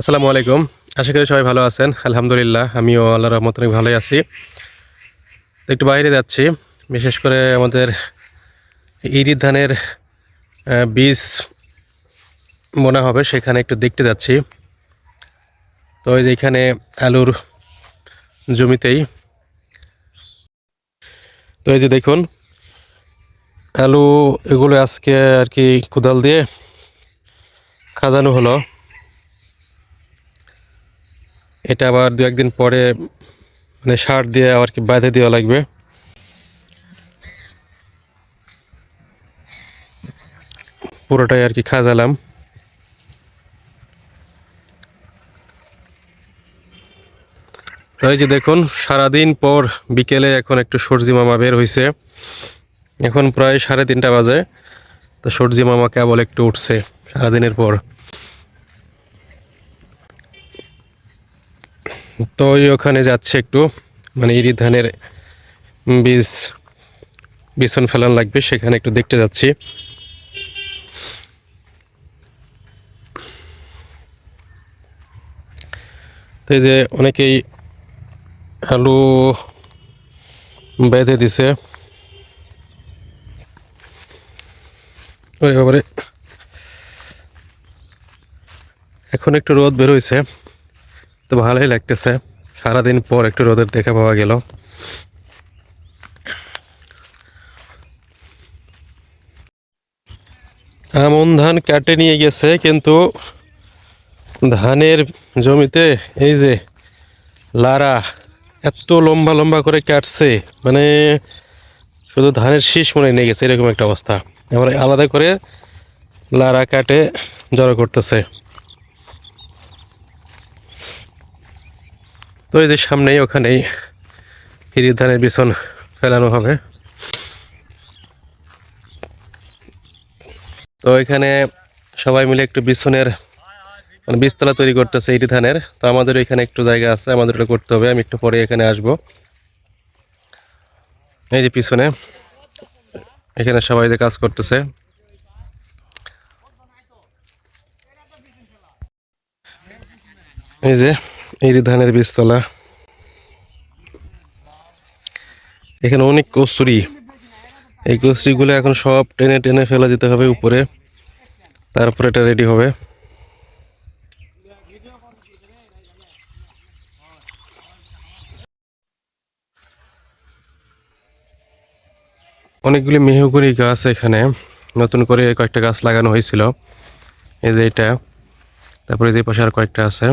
আসসালামু আলাইকুম। আশা করি সবাই ভালো আছেন। আলহামদুলিল্লাহ, আমিও আল্লাহ রহমত অনেক ভালোই আছি। একটু বাইরে যাচ্ছি, বিশেষ করে আমাদের ইরিদ ধানের বীজ মনে হবে, সেখানে একটু দেখতে যাচ্ছি। তো ওই যে এখানে আলুর জমিতেই। তো এই যে দেখুন, আলু এগুলো আজকে আর কি কোদাল দিয়ে খাজানো হলো। এটা আবার দু একদিন পরে মানে সার দিয়ে আবার কি বাঁধে দেওয়া লাগবে। পুরোটাই আর কি খাজালাম। তো এই যে দেখুন, সারাদিন পর বিকেলে এখন একটু সর্জি মামা বের হয়েছে এখন প্রায় সাড়ে তিনটা বাজে, তো সর্জি মামা কেবল একটু উঠছে সারাদিনের পর। তো ওখানে যাচ্ছে একটু মানে ইরি ধানের বীজ বিছন ফেলান লাগবে, সেখানে একটু দেখতে যাচ্ছি। তো যে অনেকেই আলু বেঁধে দিছে। এখন একটু রোদ বের হয়েছে তো ভালোই লাগতেছে। সারাদিন পর একটু রোদের দেখা পাওয়া গেল। আমন ধান কাটে নিয়ে গেছে, কিন্তু ধানের জমিতে এই যে লারা এত লম্বা লম্বা করে কাটছে মানে শুধু ধানের শীষ মনে নিয়ে গেছে, এরকম একটা অবস্থা। এবার আলাদা করে লারা কাটে, জড়ো করতেছে। তো এই যে সামনেই ওখানেই হিরির ধানের বিছন ফেলানো হবে। তো এখানে সবাই মিলে একটু বিছনের মানে বীজতলা তৈরি করতেছে ইরি ধানের তো আমাদের এখানে একটু জায়গা আছে, আমাদের এটা করতে হবে। আমি একটু পরে এখানে আসব। এই যে পিছনে, এখানে সবাই যে কাজ করতেছে। এই যে ইরি ধানের বীজতলা। এখানে অনেক কচুরি। এই কচুরিগুলো এখন সব টেনে টেনে ফেলে দিতে হবে উপরে। তারপরে এটা রেডি হবে। অনেকগুলি মেহগুড়ি গাছ এখানে। নতুন করে কয়েকটা গাছ লাগানো হয়েছিল। এই যে এটা। তারপরে যে পাশে আর কয়েকটা আছে।